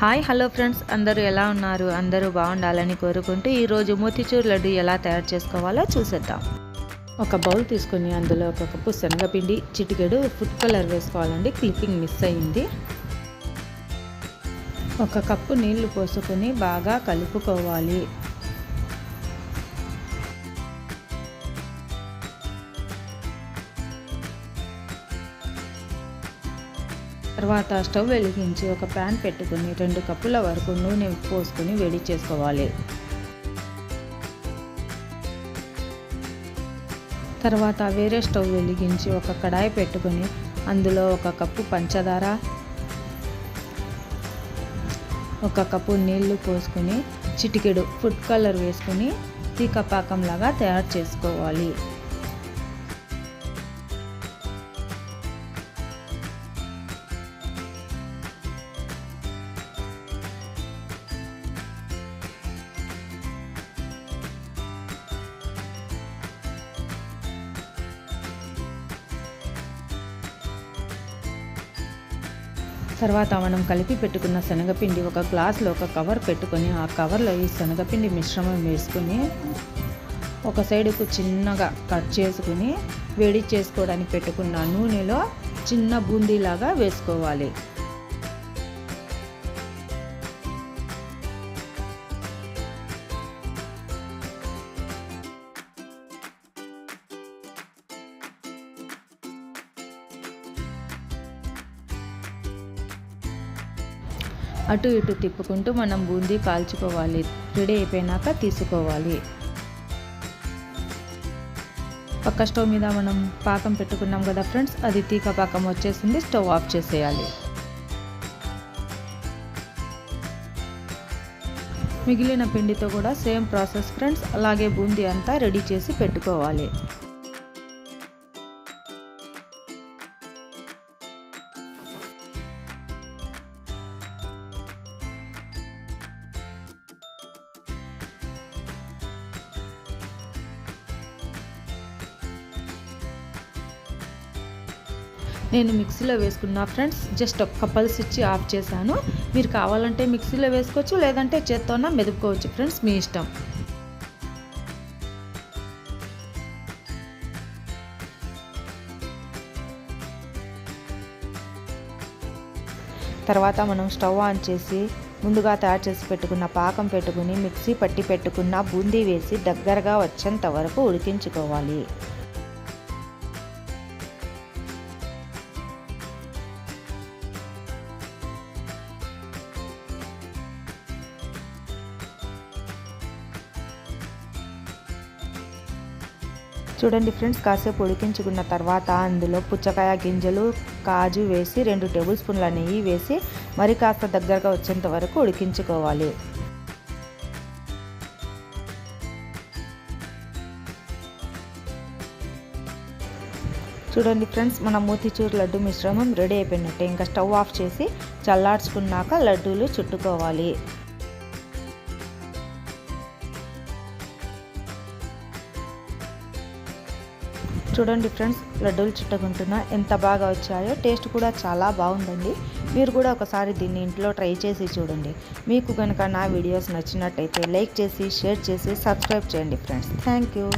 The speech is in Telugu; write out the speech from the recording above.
Hi hello friends. అందరూ ఎలా ఉన్నారు? అందరూ బాగుండాలని కోరుకుంటూ ఈరోజు మోతిచూర్ లడ్డు ఎలా తయారు చేసుకోవాలో చూసేద్దాం. ఒక బౌల్ తీసుకొని అందులో ఒక కప్పు శనగపిండి చిటికెడు ఫుడ్ కలర్ వేసుకోవాలండి. క్లిప్పింగ్ మిస్ అయింది ఒక కప్పు నీళ్ళు పోసుకొని బాగా కలుపుకోవాలి. తర్వాత స్టవ్ వెలిగించి ఒక ప్యాన్ పెట్టుకుని రెండు కప్పుల వరకు నూనె పోసుకొని వేడి చేసుకోవాలి. తర్వాత వేరే స్టవ్ వెలిగించి ఒక కడాయి పెట్టుకొని అందులో ఒక కప్పు పంచదార ఒక కప్పు నీళ్ళు పోసుకొని చిటికెడు ఫుడ్ కలర్ వేసుకొని తీకపాకంలాగా తయారు చేసుకోవాలి. తర్వాత మనం కలిపి పెట్టుకున్న శనగపిండి ఒక గ్లాస్లో ఒక కవర్ పెట్టుకొని ఆ కవర్లో ఈ శనగపిండి మిశ్రమం వేసుకుని ఒక సైడుకు చిన్నగా కట్ చేసుకుని వేడి చేసుకోవడానికి పెట్టుకున్న నూనెలో చిన్న బూందీలాగా వేసుకోవాలి. అటు ఇటు తిప్పుకుంటూ మనం బూందీ కాల్చుకోవాలి. రెడీ అయిపోయినాక తీసుకోవాలి. పక్క స్టవ్ మీద మనం పాకం పెట్టుకున్నాం కదా ఫ్రెండ్స్ అది తీక పాకం వచ్చేసింది స్టవ్ ఆఫ్ చేసేయాలి. మిగిలిన పిండితో కూడా సేమ్ ప్రాసెస్ ఫ్రెండ్స్ అలాగే బూందీ అంతా రెడీ చేసి పెట్టుకోవాలి. నేను మిక్సీలో వేసుకున్నా ఫ్రెండ్స్ జస్ట్ ఒక్క పల్స్ ఇచ్చి ఆఫ్ చేశాను. మీరు కావాలంటే మిక్సీలో వేసుకోవచ్చు లేదంటే చేత్తోన మెదుపుకోవచ్చు ఫ్రెండ్స్ మీ ఇష్టం. తర్వాత మనం స్టవ్ ఆన్ చేసి ముందుగా తయారు చేసి పెట్టుకున్న పాకం పెట్టుకుని మిక్సీ పట్టి పెట్టుకున్న బూందీ వేసి దగ్గరగా వచ్చేంత వరకు ఉడికించుకోవాలి. చూడండి ఫ్రెండ్స్ కాసేపు ఉడికించుకున్న తర్వాత అందులో పుచ్చకాయ గింజలు కాజు వేసి రెండు టేబుల్ స్పూన్ల నెయ్యి వేసి మరి కాస్త దగ్గరగా వచ్చేంత వరకు ఉడికించుకోవాలి. చూడండి ఫ్రెండ్స్ మన మూతిచూరు లడ్డు మిశ్రమం రెడీ అయిపోయినట్టే. ఇంకా స్టవ్ ఆఫ్ చేసి చల్లార్చుకున్నాక లడ్డూలు చుట్టుకోవాలి. చూడండి ఫ్రెండ్స్ లడ్డూలు చిట్టకుంటున్న ఎంత బాగా వచ్చాయో టేస్ట్ కూడా చాలా బాగుందండి. మీరు కూడా ఒకసారి దీన్ని ఇంట్లో ట్రై చేసి చూడండి. మీకు కనుక నా వీడియోస్ నచ్చినట్టయితే లైక్ చేసి షేర్ చేసి సబ్స్క్రైబ్ చేయండి ఫ్రెండ్స్. Thank you.